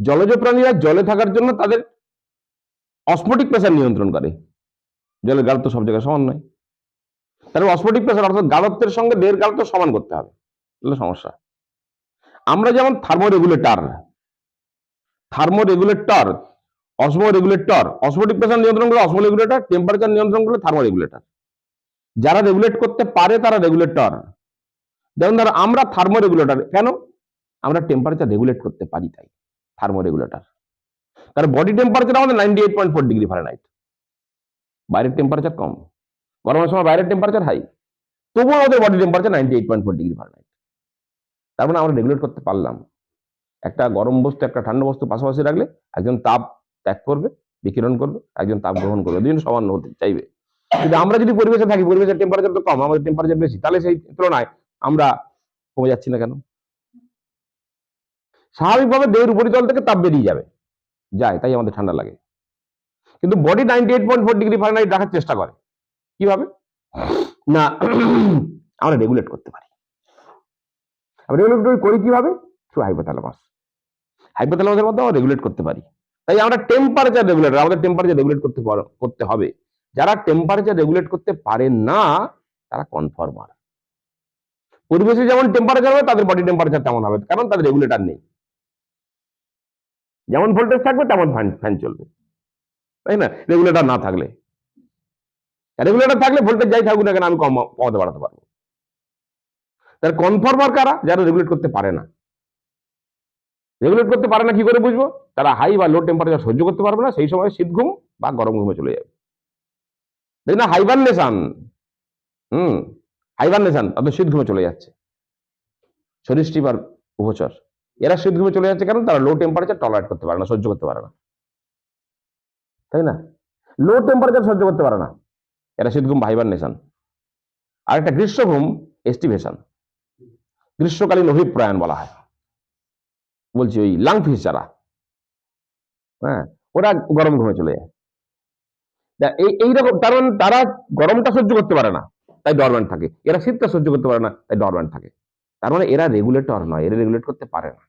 জলজ প্রাণীরা জলে থাকার জন্য তাদের অসমোটিক প্রেশার নিয়ন্ত্রণ করে। জলের গাঢ়ত্ব সব জায়গায় সমান নয়। তাহলে অসমোটিক প্রেসার অর্থাৎ গাঢ়ত্বের সঙ্গে দেহের গাঢ়ত্ব সমান করতে হবে। তাহলে সমস্যা। আমরা যেমন থার্মোরেগুলেটর থার্মোরেগুলেটর অসমোরেগুলেটর অসমোটিক প্রেসার নিয়ন্ত্রণ করে অসমোরেগুলেটর টেম্পারেচার নিয়ন্ত্রণ করে থার্মোরেগুলেটর যারা রেগুলেট করতে পারে তারা রেগুলেটর যেমন ধরো আমরা থার্মোরেগুলেটর কেন? আমরা টেম্পারেচার রেগুলেট করতে পারি তাই। থার্মোরেগুলেটর তার বডি টেম্পারেচার আমাদের ninety eight point four degree Fahrenheit বাইরের টেম্পারেচার কম। গরমের সময় বাইরের টেম্পারেচার হাই তবুও আমাদের body temperature ninety eight point four degree Fahrenheit তার মানে আমরা রেগুলেট করতে পারলাম। একটা গরম বস্তু, একটা ঠান্ডা বস্তু পাশাপাশি রাখলে একজন তাপ ত্যাগ করবে, বিকিরণ করবে, একজন তাপ গ্রহণ করবে। দুজন সমান হতে চাইবে। কিন্তু আমরা যদি পরিবেশে থাকি, পরিবেশের টেম্পারেচার তো কম, আমাদের টেম্পারেচার বেশি, তাহলে সেই তুলনায় আমরা কমে যাচ্ছি না কেন? স্বাভাবিকভাবে দেহের উপরিতল থেকে তাপ বেরিয়ে যাবে। যায়, তাই আমাদের ঠান্ডা লাগে। কিন্তু body ninety eight point four degree Fahrenheit রাখার চেষ্টা করে। কীভাবে? না, আমরা রেগুলেট করতে পারি। রেগুলেট করি কীভাবে? থ্রু হাইপোথ্যালামাস হাইপোথ্যালামাসের মাধ্যমে আমরা রেগুলেট করতে পারি। তাই আমরা টেম্পারেচার রেগুলেটর আমাদের টেম্পারেচার রেগুলেট করতে করতে হবে। যারা টেম্পারেচার রেগুলেট করতে পারে না, তারা কনফর্মার পরিবেশে যেমন টেম্পারেচার হবে, তাদের বডি টেম্পারেচার তেমন হবে। কারণ তাদের রেগুলেটার নেই। যেমন ভোল্টেজ থাকবে, তেমন ফ্যান ফ্যান চলবে। তাই না? রেগুলেটর না থাকলে। রেগুলেটর থাকলে ভোল্টেজ যাই থাকুক না কেন, আমি কম কমাতে বাড়াতে পারব। তার কনফর্মার কারা? যারা রেগুলেট করতে পারে না। রেগুলেট করতে পারে না, কি করে বুঝব? তারা হাই বা লো টেম্পারেচার সহ্য করতে পারবে না, সেই সময় শীত ঘুম বা গরম ঘুমে চলে যাবে। দেখ না হাইবারনেশন হুম হাইবারনেশন তাদের শীত ঘুমে চলে যাচ্ছে। সরিষ্টি আর উপচর। এরা শীত ঘুমে চলে যাচ্ছে কারণ তারা লো টেম্পারেচার টলারেট করতে পারে না, সহ্য করতে পারে না। তাই না? লো টেম্পারেচার সহ্য করতে পারে না। এরা শীত ঘুম হাইবারনেশন আর একটা গ্রীষ্ম ঘুম এস্টিভেশন গ্রীষ্মকালীন অভিপ্রায়ণ বলা হয়। বলছি ওই লাংফিস যারা হ্যাঁ ওরা গরম ঘুমে চলে যায়। এই এইরকম কারণ তারা গরমটা সহ্য করতে পারে না, তাই ডরম্যান্ট থাকে। এরা শীতটা সহ্য করতে পারে না, তাই ডরম্যান্ট থাকে। তার মানে এরা রেগুলেটর নয়, এরা রেগুলেট করতে পারে না।